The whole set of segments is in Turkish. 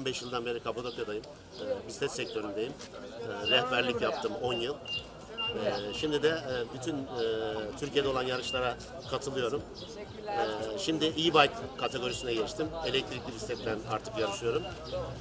15 yıldan beri Kapadokya'dayım. Ee, bisiklet sektöründeyim. Ee, rehberlik yaptım 10 yıl. Ee, şimdi de e, bütün e, Türkiye'de olan yarışlara katılıyorum. Ee, şimdi e-bike kategorisine geçtim. Elektrikli bisikletten artık yarışıyorum.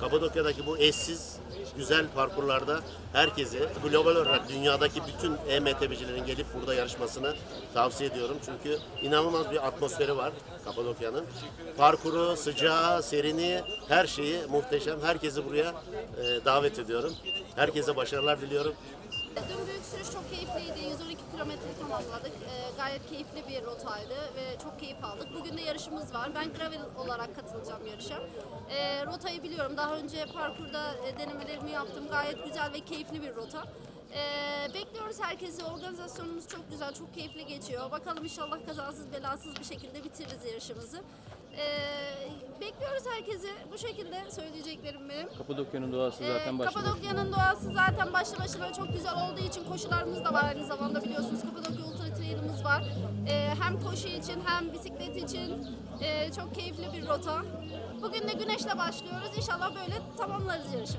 Kapadokya'daki bu eşsiz, güzel parkurlarda herkesi, global olarak dünyadaki bütün EMTB'cilerin gelip burada yarışmasını tavsiye ediyorum. Çünkü inanılmaz bir atmosferi var Kapadokya'nın. Parkuru, sıcağı, serini, her şeyi muhteşem. Herkesi buraya e, davet ediyorum. Herkese başarılar diliyorum. Dün büyük sürüş çok keyifliydi. 112 kilometre tamamladık. Ee, gayet keyifli bir rotaydı ve çok keyif aldık. Bugün de yarışımız var. Ben gravel olarak katılacağım yarışa. Ee, rotayı biliyorum. Daha önce parkurda e, denemelerimi yaptım. Gayet güzel ve keyifli bir rota. Ee, bekliyoruz herkesi. Organizasyonumuz çok güzel, çok keyifli geçiyor. Bakalım inşallah kazasız belasız bir şekilde bitiririz yarışımızı. Ee, bekliyoruz herkesi. Bu şekilde söyleyeceklerim benim. Kapadokya'nın doğası Ee, zaten başlı. Kapadokya'nın doğası zaten başlı başına çok güzel olduğu için koşularımız da var aynı zamanda biliyorsunuz. Kapadokya Ultra Trail'imiz var. Ee, hem koşu için hem bisiklet için ee, çok keyifli bir rota. Bugün de güneşle başlıyoruz. İnşallah böyle tamamlarız yarışı.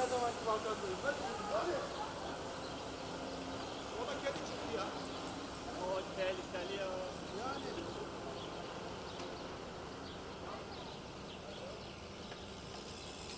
Her zamanki bankasındayız. Hadi.